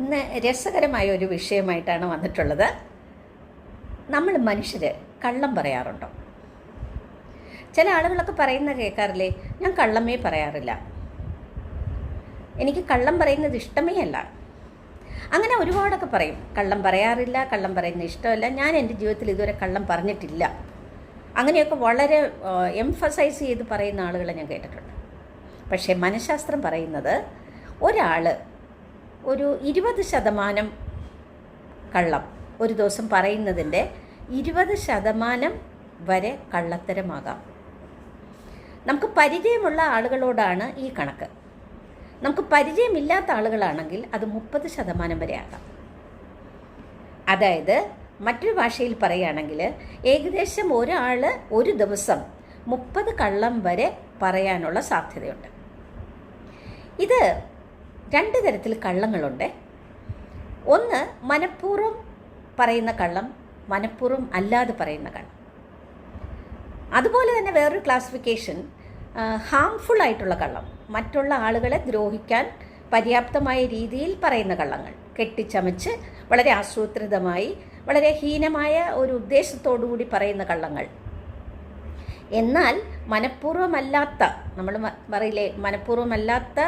ഇന്ന് രസകരമായ ഒരു വിഷയമായിട്ടാണ് വന്നിട്ടുള്ളത്. നമ്മൾ മനുഷ്യർ കള്ളം പറയാറുണ്ടോ? ചില ആളുകളൊക്കെ പറയുന്ന കേൾക്കാറില്ലേ ഞാൻ കള്ളമേ പറയാറില്ല. എനിക്ക് കള്ളം പറയുന്നത് ഇഷ്ടമേ അല്ല. അങ്ങനെ ഒരുപാടൊക്കെ പറയും കള്ളം പറയാറില്ല കള്ളം പറയുന്നത് ഇഷ്ടമല്ല ഞാൻ എന്റെ ജീവിതത്തിൽ ഇതുവരെ കള്ളം പറഞ്ഞിട്ടില്ല. അങ്ങനെയൊക്കെ വളരെ എംഫസൈസ് ചെയ്ത് പറയുന്ന ആളുകളെ ഞാൻ കേട്ടിട്ടുണ്ട്. പക്ഷേ മനഃശാസ്ത്രം പറയുന്നത് ഒരാൾ ഒരു ഇരുപത് ശതമാനം കള്ളം. ഒരു ദിവസം പറയുന്നതിന്റെ ഇരുപത് ശതമാനം വരെ കള്ളത്തരമാകാം. നമുക്ക് പരിചയമുള്ള ആളുകളോടാണ് ഈ കണക്ക്. നമുക്ക് പരിചയമില്ലാത്ത ആളുകളാണെങ്കിൽ അത് മുപ്പത് ശതമാനം വരെ ആകാം. അതായത് മറ്റൊരു ഭാഷയിൽ പറയുകയാണെങ്കിൽ ഏകദേശം ഒരാൾ ഒരു ദിവസം മുപ്പത് കള്ളം വരെ പറയാനുള്ള സാധ്യതയുണ്ട്. ഇത് രണ്ട് തരത്തിൽ കള്ളങ്ങളുണ്ട്. ഒന്ന് മനഃപൂർവം പറയുന്ന കള്ളം മനഃപൂർവം അല്ലാതെ പറയുന്ന കള്ളം. അതുപോലെ തന്നെ വേറൊരു ക്ലാസിഫിക്കേഷൻ ഹാംഫുൾ ആയിട്ടുള്ള കള്ളം. മറ്റുള്ള ആളുകളെ ദ്രോഹിക്കാൻ പര്യാപ്തമായ രീതിയിൽ പറയുന്ന കള്ളങ്ങൾ. കെട്ടിച്ചമച്ച് വളരെ ആസൂത്രിതമായി വളരെ ഹീനമായ ഒരു ഉദ്ദേശത്തോടുകൂടി പറയുന്ന കള്ളങ്ങൾ. എന്നാൽ മനഃപൂർവമല്ലാത്ത നമ്മൾ പറയില്ലേ മനഃപൂർവമല്ലാത്ത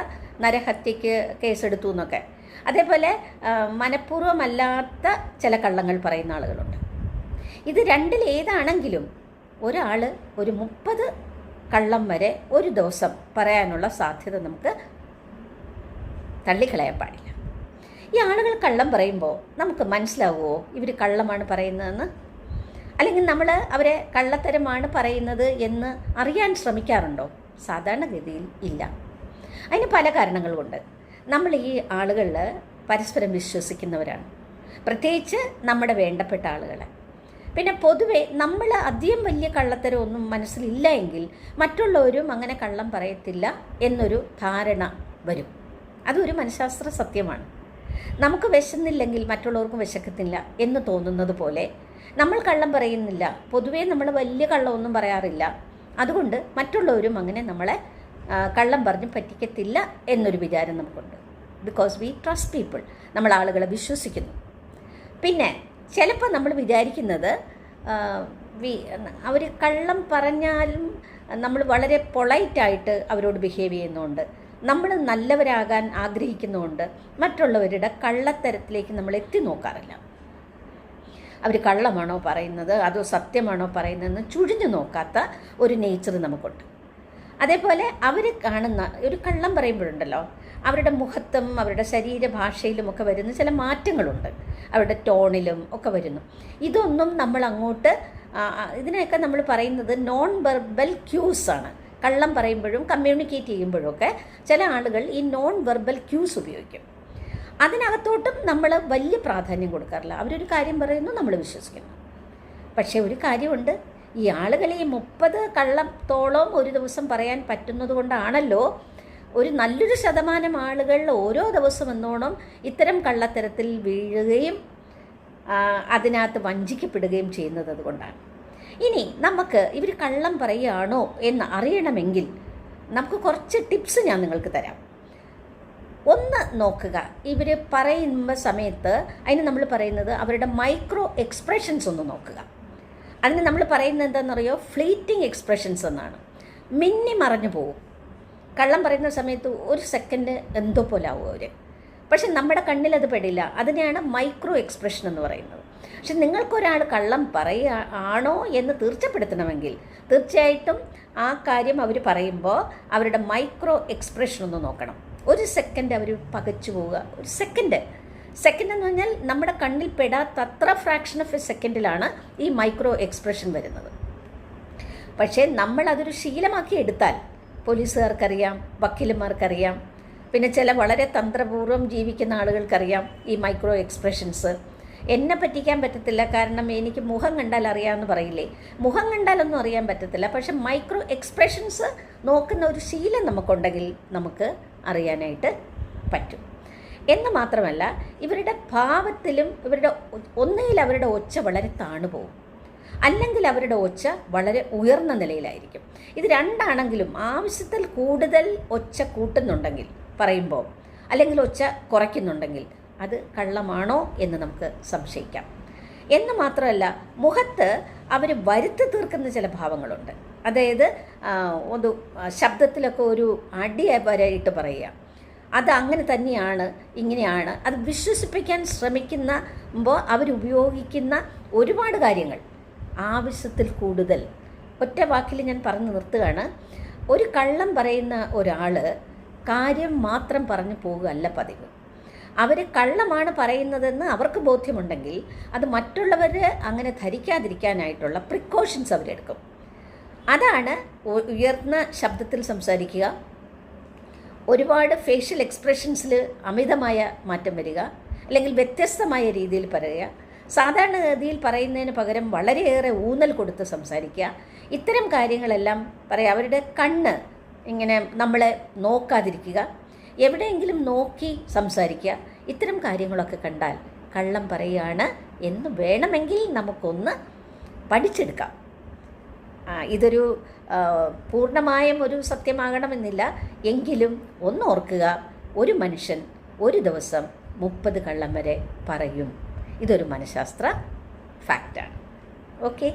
നരഹത്യക്ക് കേസെടുത്തു എന്നൊക്കെ. അതേപോലെ മനഃപൂർവമല്ലാത്ത ചില കള്ളങ്ങൾ പറയുന്ന ആളുകളുണ്ട്. ഇത് രണ്ടിൽ ഏതാണെങ്കിലും ഒരാൾ ഒരു മുപ്പത് കള്ളം വരെ ഒരു ദിവസം പറയാനുള്ള സാധ്യത നമുക്ക് തള്ളിക്കളയാൻ പാടില്ല. ഈ ആളുകൾ കള്ളം പറയുമ്പോൾ നമുക്ക് മനസ്സിലാവുമോ ഇവർ കള്ളമാണ് പറയുന്നതെന്ന്? അല്ലെങ്കിൽ നമ്മൾ അവരെ കള്ളത്തരമാണ് പറയുന്നത് എന്ന് അറിയാൻ ശ്രമിക്കാറുണ്ടോ? സാധാരണഗതിയിൽ ഇല്ല. അതിന് പല കാരണങ്ങളുമുണ്ട്. നമ്മൾ ഈ ആളുകളിൽ പരസ്പരം വിശ്വസിക്കുന്നവരാണ്. പ്രത്യേകിച്ച് നമ്മുടെ വേണ്ടപ്പെട്ട ആളുകളെ. പിന്നെ പൊതുവെ നമ്മൾ അധികം വലിയ കള്ളത്തരമൊന്നും മനസ്സിലില്ല എങ്കിൽ മറ്റുള്ളവരും അങ്ങനെ കള്ളം പറയത്തില്ല എന്നൊരു ധാരണ വരും. അതൊരു മനഃശാസ്ത്ര സത്യമാണ്. നമുക്ക് വിശന്നില്ലെങ്കിൽ മറ്റുള്ളവർക്കും വിശക്കത്തില്ല എന്ന് തോന്നുന്നത് പോലെ നമ്മൾ കള്ളം പറയുന്നില്ല. പൊതുവേ നമ്മൾ വലിയ കള്ളമൊന്നും പറയാറില്ല. അതുകൊണ്ട് മറ്റുള്ളവരും അങ്ങനെ നമ്മളെ കള്ളം പറഞ്ഞ് പറ്റിക്കത്തില്ല എന്നൊരു വിചാരം നമുക്കുണ്ട്. ബിക്കോസ് വി ട്രസ്റ്റ് പീപ്പിൾ നമ്മൾ ആളുകളെ വിശ്വസിക്കുന്നു. പിന്നെ ചിലപ്പോൾ നമ്മൾ വിചാരിക്കുന്നത് വി അവർ കള്ളം പറഞ്ഞാലും നമ്മൾ വളരെ പൊളൈറ്റായിട്ട് അവരോട് ബിഹേവ് ചെയ്യുന്നുണ്ട്. നമ്മൾ നല്ലവരാകാൻ ആഗ്രഹിക്കുന്നതുകൊണ്ട് മറ്റുള്ളവരുടെ കള്ളത്തരത്തിലേക്ക് നമ്മൾ എത്തി നോക്കാറില്ല. അവർ കള്ളമാണോ പറയുന്നത്? അതോ സത്യമാണോ പറയുന്നതെന്ന് ചുഴിഞ്ഞു നോക്കാത്ത ഒരു നേച്ചർ നമുക്കുണ്ട്. അതേപോലെ അവർ കാണുന്ന ഒരു കള്ളം പറയുമ്പോഴുണ്ടല്ലോ അവരുടെ മുഖത്തും അവരുടെ ശരീരഭാഷയിലും ഒക്കെ വരുന്ന ചില മാറ്റങ്ങളുണ്ട്. അവരുടെ ടോണിലും ഒക്കെ വരുന്നു. ഇതൊന്നും നമ്മൾ അങ്ങോട്ട് ഇതിനെയൊക്കെ നമ്മൾ പറയുന്നത് നോൺ വെർബൽ ക്യൂസ് ആണ്. കള്ളം പറയുമ്പോഴും കമ്മ്യൂണിക്കേറ്റ് ചെയ്യുമ്പോഴും ഒക്കെ ചില ആളുകൾ ഈ നോൺ വെർബൽ ക്യൂസ് ഉപയോഗിക്കും. അതിനകത്തോട്ടും നമ്മൾ വലിയ പ്രാധാന്യം കൊടുക്കാറില്ല. അവരൊരു കാര്യം പറയുന്നു നമ്മൾ വിശ്വസിക്കുന്നു. പക്ഷേ ഒരു കാര്യമുണ്ട് ഈ ആളുകൾ ഈ മുപ്പത് കള്ളത്തോളം ഒരു ദിവസം പറയാൻ പറ്റുന്നത് കൊണ്ടാണല്ലോ ഒരു നല്ലൊരു ശതമാനം ആളുകൾ ഓരോ ദിവസം എന്നോണം ഇത്തരം കള്ളത്തരത്തിൽ വീഴുകയും അതിനകത്ത് വഞ്ചിക്കപ്പെടുകയും ചെയ്യുന്നത് അതുകൊണ്ടാണ്. ഇനി നമുക്ക് ഇവർ കള്ളം പറയുകയാണോ എന്ന് അറിയണമെങ്കിൽ നമുക്ക് കുറച്ച് ടിപ്സ് ഞാൻ നിങ്ങൾക്ക് തരാം. ഒന്ന് നോക്കുക ഇവർ പറയുന്ന സമയത്ത് അതിന് നമ്മൾ പറയുന്നത് അവരുടെ മൈക്രോ എക്സ്പ്രഷൻസ് ഒന്ന് നോക്കുക. അതിന് നമ്മൾ പറയുന്നത് എന്താണെന്നറിയോ? ഫ്ലീറ്റിംഗ് എക്സ്പ്രഷൻസ് എന്നാണ്. മിന്നി മറഞ്ഞു പോകും കള്ളം പറയുന്ന സമയത്ത് ഒരു സെക്കൻഡ് എന്തോ പോലെ ആവും അവർ പക്ഷെ നമ്മുടെ കണ്ണിൽ അത് പെടില്ല. അതിനെയാണ് മൈക്രോ എക്സ്പ്രഷൻ എന്ന് പറയുന്നത്. പക്ഷെ നിങ്ങൾക്കൊരാൾ കള്ളം പറയുക ആണോ എന്ന് തീർച്ചപ്പെടുത്തണമെങ്കിൽ തീർച്ചയായിട്ടും ആ കാര്യം അവർ പറയുമ്പോൾ അവരുടെ മൈക്രോ എക്സ്പ്രഷൻ ഒന്ന് നോക്കണം. ഒരു സെക്കൻഡ് അവർ പകച്ചു പോവുക. ഒരു സെക്കൻഡ് സെക്കൻഡ് എന്ന് പറഞ്ഞാൽ നമ്മുടെ കണ്ണിൽ പെടാത്തത്ര ഫ്രാക്ഷൻ ഓഫ് എ സെക്കൻഡിലാണ് ഈ മൈക്രോ എക്സ്പ്രഷൻ വരുന്നത്. പക്ഷേ നമ്മൾ അതൊരു ശീലമാക്കി എടുത്താൽ പോലീസുകാർക്കറിയാം വക്കീലന്മാർക്കറിയാം പിന്നെ ചില വളരെ തന്ത്രപൂർവം ജീവിക്കുന്ന ആളുകൾക്കറിയാം ഈ മൈക്രോ എക്സ്പ്രഷൻസ് എന്നെ പറ്റിക്കാൻ പറ്റത്തില്ല കാരണം എനിക്ക് മുഖം കണ്ടാൽ അറിയാമെന്ന് പറയില്ലേ? മുഖം കണ്ടാലൊന്നും അറിയാൻ പറ്റത്തില്ല പക്ഷെ മൈക്രോ എക്സ്പ്രഷൻസ് നോക്കുന്ന ഒരു ശീലം നമുക്കുണ്ടെങ്കിൽ നമുക്ക് അറിയാനായിട്ട് പറ്റും. എന്ന് മാത്രമല്ല ഇവരുടെ ഭാവത്തിലും ഇവരുടെ ഒന്നുകിൽ അവരുടെ ഒച്ച വളരെ താണു പോകും. അല്ലെങ്കിൽ അവരുടെ ഒച്ച വളരെ ഉയർന്ന നിലയിലായിരിക്കും. ഇത് രണ്ടാണെങ്കിലും ആവശ്യത്തിൽ കൂടുതൽ ഒച്ച കൂട്ടുന്നുണ്ടെങ്കിൽ പറയുമ്പോൾ അല്ലെങ്കിൽ ഒച്ച കുറയ്ക്കുന്നുണ്ടെങ്കിൽ അത് കള്ളമാണോ എന്ന് നമുക്ക് സംശയിക്കാം. എന്ന് മാത്രമല്ല മുഖത്ത് അവർ വരുത്തി തീർക്കുന്ന ചില ഭാവങ്ങളുണ്ട്. അതായത് ഒരു ശബ്ദത്തിലൊക്കെ ഒരു അടി വരെയിട്ട് പറയുക. അത് അങ്ങനെ തന്നെയാണ് ഇങ്ങനെയാണ്. അത് വിശ്വസിപ്പിക്കാൻ ശ്രമിക്കുമ്പോൾ അവരുപയോഗിക്കുന്ന ഒരുപാട് കാര്യങ്ങൾ. ആവശ്യത്തിൽ കൂടുതൽ. ഒറ്റ വാക്കിൽ ഞാൻ പറഞ്ഞു നിർത്തുകയാണ്. ഒരു കള്ളം പറയുന്ന ഒരാൾ കാര്യം മാത്രം പറഞ്ഞു പോകുകയല്ല പതിവ്. അവർ കള്ളമാണ് പറയുന്നതെന്ന് അവർക്ക് ബോധ്യമുണ്ടെങ്കിൽ അത് മറ്റുള്ളവർ അങ്ങനെ ധരിക്കാതിരിക്കാനായിട്ടുള്ള പ്രിക്കോഷൻസ് അവരെടുക്കും. അതാണ് ഉയർന്ന ശബ്ദത്തിൽ സംസാരിക്കുക. ഒരുപാട് ഫേഷ്യൽ എക്സ്പ്രഷൻസിൽ അമിതമായ മാറ്റം വരിക അല്ലെങ്കിൽ വ്യത്യസ്തമായ രീതിയിൽ പറയുക. സാധാരണഗതിയിൽ പറയുന്നതിന് പകരം വളരെയേറെ ഊന്നൽ കൊടുത്ത് സംസാരിക്കുക. ഇത്തരം കാര്യങ്ങളെല്ലാം പറയാം അവരുടെ കണ്ണ് ഇങ്ങനെ നമ്മളെ നോക്കാതിരിക്കുക. എവിടെയെങ്കിലും നോക്കി സംസാരിക്കുക. ഇത്തരം കാര്യങ്ങളൊക്കെ കണ്ടാൽ കള്ളം പറയുകയാണ് എന്ന് വേണമെങ്കിൽ നമുക്കൊന്ന് പഠിച്ചെടുക്കാം. ഇതൊരു പൂർണമായും ഒരു സത്യമാകണമെന്നില്ല. എങ്കിലും ഒന്ന് ഓർക്കുക ഒരു മനുഷ്യൻ ഒരു ദിവസം മുപ്പത് കള്ളം വരെ പറയും. ഇതൊരു മനഃശാസ്ത്ര ഫാക്റ്റാണ് ഓക്കെ